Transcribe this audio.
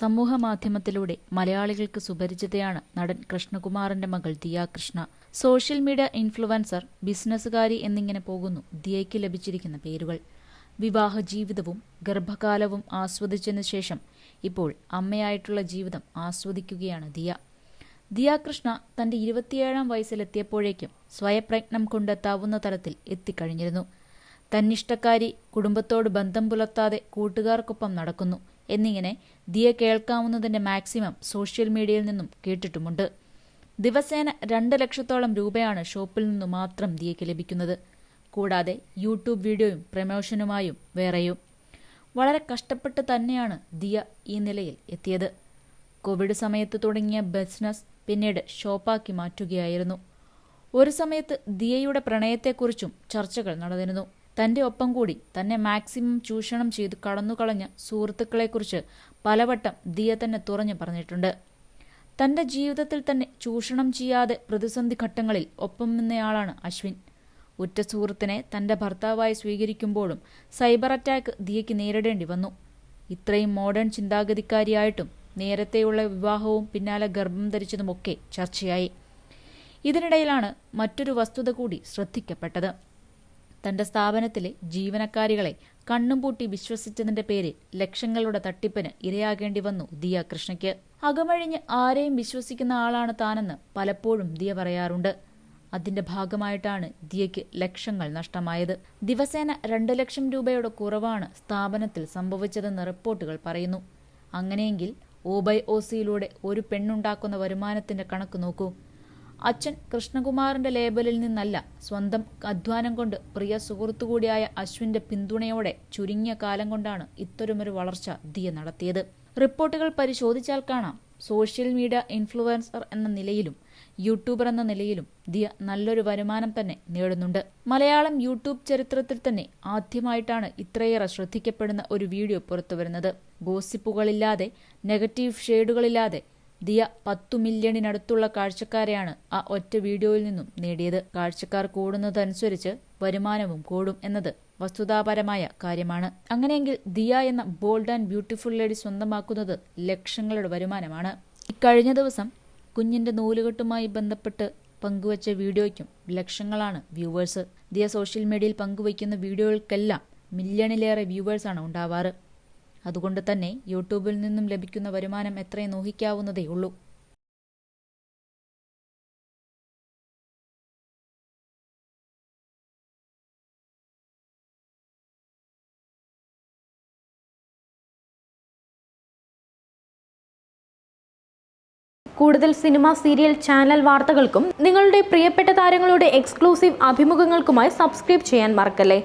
സമൂഹ മാധ്യമത്തിലൂടെ മലയാളികൾക്ക് സുപരിചിതയാണ് നടൻ കൃഷ്ണകുമാറിന്റെ മകൾ Diya Krishna. Social media influencer ബിസിനസ്സുകാരി എന്നിങ്ങനെ പോകുന്നു ദിയയ്ക്ക് ലഭിച്ചിരിക്കുന്ന പേരുകൾ. വിവാഹ ജീവിതവും ഗർഭകാലവും ആസ്വദിച്ചതിനു ശേഷം ഇപ്പോൾ അമ്മയായിട്ടുള്ള ജീവിതം ആസ്വദിക്കുകയാണ് ദിയ. ദിയ കൃഷ്ണ തന്റെ ഇരുപത്തിയേഴാം വയസ്സിലെത്തിയപ്പോഴേക്കും സ്വയപ്രയത്നം കൊണ്ടെത്താവുന്ന തലത്തിൽ എത്തിക്കഴിഞ്ഞിരുന്നു. തന്നിഷ്ടക്കാരി കുടുംബത്തോട് ബന്ധം പുലർത്താതെ കൂട്ടുകാർക്കൊപ്പം നടക്കുന്നു. എന്നിങ്ങനെ ദിയ കേൾക്കാവുന്നതിന്റെ മാക്സിമം സോഷ്യൽ മീഡിയയിൽ നിന്നും കേട്ടിട്ടുമുണ്ട്. ദിവസേന രണ്ട് ലക്ഷത്തോളം രൂപയാണ് ഷോപ്പിൽ നിന്നു മാത്രം ദിയയ്ക്ക് ലഭിക്കുന്നത്. കൂടാതെ യൂട്യൂബ് വീഡിയോയും പ്രമോഷനുമായും വേറെയും. വളരെ കഷ്ടപ്പെട്ട് തന്നെയാണ് ദിയ ഈ നിലയിൽ എത്തിയത്. കോവിഡ് സമയത്ത് തുടങ്ങിയ ബിസിനസ് പിന്നീട് ഷോപ്പാക്കി മാറ്റുകയായിരുന്നു. ഒരു സമയത്ത് ദിയയുടെ പ്രണയത്തെക്കുറിച്ചും ചർച്ചകൾ നടന്നിരുന്നു. തന്റെ ഒപ്പം കൂടി തന്നെ മാക്സിമം ചൂഷണം ചെയ്ത് കടന്നുകളഞ്ഞ സുഹൃത്തുക്കളെക്കുറിച്ച് പലവട്ടം ദിയ തന്നെ തുറഞ്ഞു പറഞ്ഞിട്ടുണ്ട്. തന്റെ ജീവിതത്തിൽ തന്നെ ചൂഷണം ചെയ്യാതെ പ്രതിസന്ധി ഘട്ടങ്ങളിൽ ഒപ്പം നിന്നയാളാണ് അശ്വിൻ. ഉറ്റ സുഹൃത്തിനെ തന്റെ ഭർത്താവായി സ്വീകരിക്കുമ്പോഴും സൈബർ അറ്റാക്ക് ദിയയ്ക്ക് നേരിടേണ്ടി വന്നു. ഇത്രയും മോഡേൺ ചിന്താഗതിക്കാരിയായിട്ടും നേരത്തെയുള്ള വിവാഹവും പിന്നാലെ ഗർഭം ധരിച്ചതുമൊക്കെ ചർച്ചയായി. ഇതിനിടയിലാണ് മറ്റൊരു വസ്തുത കൂടി ശ്രദ്ധിക്കപ്പെട്ടത്. തന്റെ സ്ഥാപനത്തിലെ ജീവനക്കാരികളെ കണ്ണും പൂട്ടി വിശ്വസിച്ചതിന്റെ പേരിൽ ലക്ഷങ്ങളുടെ തട്ടിപ്പിന് ഇരയാകേണ്ടി വന്നു ദിയ കൃഷ്ണയ്ക്ക്. അകമഴിഞ്ഞ് ആരെയും വിശ്വസിക്കുന്ന ആളാണ് താനെന്ന് പലപ്പോഴും ദിയ പറയാറുണ്ട്. അതിന്റെ ഭാഗമായിട്ടാണ് ദിയയ്ക്ക് ലക്ഷങ്ങൾ നഷ്ടമായത്. ദിവസേന രണ്ട് ലക്ഷം രൂപയുടെ കുറവാണ് സ്ഥാപനത്തിൽ സംഭവിച്ചതെന്ന് റിപ്പോർട്ടുകൾ പറയുന്നു. അങ്ങനെയെങ്കിൽ ഒ ബൈ ഒ സിയിലൂടെ ഒരു പെണ്ണുണ്ടാക്കുന്ന വരുമാനത്തിന്റെ കണക്ക് നോക്കൂ. അച്ഛൻ കൃഷ്ണകുമാറിന്റെ ലേബലിൽ നിന്നല്ല സ്വന്തം അധ്വാനം കൊണ്ട് പ്രിയ സുഹൃത്തുകൂടിയായ അശ്വിന്റെ പിന്തുണയോടെ ചുരുങ്ങിയ കാലം കൊണ്ടാണ് ഇത്തരമൊരു വളർച്ച ദിയ നടത്തിയത്. റിപ്പോർട്ടുകൾ പരിശോധിച്ചാൽ കാണാം. സോഷ്യൽ മീഡിയ ഇൻഫ്ലുവൻസർ എന്ന നിലയിലും യൂട്യൂബർ എന്ന നിലയിലും ദിയ നല്ലൊരു വരുമാനം തന്നെ നേടുന്നുണ്ട്. മലയാളം യൂട്യൂബ് ചരിത്രത്തിൽ തന്നെ ആദ്യമായിട്ടാണ് ഇത്രയേറെ ശ്രദ്ധിക്കപ്പെടുന്ന ഒരു വീഡിയോ പുറത്തുവരുന്നത്. ഗോസിപ്പുകളില്ലാതെ നെഗറ്റീവ് ഷെയ്ഡുകളില്ലാതെ ദിയ പത്തു മില്യണിനടുത്തുള്ള കാഴ്ചക്കാരെയാണ് ആ ഒറ്റ വീഡിയോയിൽ നിന്നും നേടിയത്. കാഴ്ചക്കാർ കൂടുന്നതനുസരിച്ച് വരുമാനവും കൂടും എന്നത് വസ്തുതാപരമായ കാര്യമാണ്. അങ്ങനെയെങ്കിൽ ദിയ എന്ന ബോൾഡ് ആൻഡ് ബ്യൂട്ടിഫുൾ ലേഡി സ്വന്തമാക്കുന്നത് ലക്ഷങ്ങളുടെ വരുമാനമാണ്. ഇക്കഴിഞ്ഞ ദിവസം കുഞ്ഞിന്റെ നൂലുകെട്ടുമായി ബന്ധപ്പെട്ട് പങ്കുവച്ച വീഡിയോയ്ക്കും ലക്ഷങ്ങളാണ് വ്യൂവേഴ്സ്. ദിയ സോഷ്യൽ മീഡിയയിൽ പങ്കുവയ്ക്കുന്ന വീഡിയോകൾക്കെല്ലാം മില്യണിലേറെ വ്യൂവേഴ്സാണ് ഉണ്ടാവാറ്. അതുകൊണ്ട് തന്നെ യൂട്യൂബിൽ നിന്നും ലഭിക്കുന്ന വരുമാനം എത്രയും നോഹിക്കാവുന്നതേയുള്ളൂ കൂടുതൽ സിനിമ സീരിയൽ ചാനൽ വാർത്തകൾക്കും നിങ്ങളുടെ പ്രിയപ്പെട്ട താരങ്ങളുടെ എക്സ്ക്ലൂസീവ് അഭിമുഖങ്ങൾക്കുമായി സബ്സ്ക്രൈബ് ചെയ്യാൻ മറക്കല്ലേ?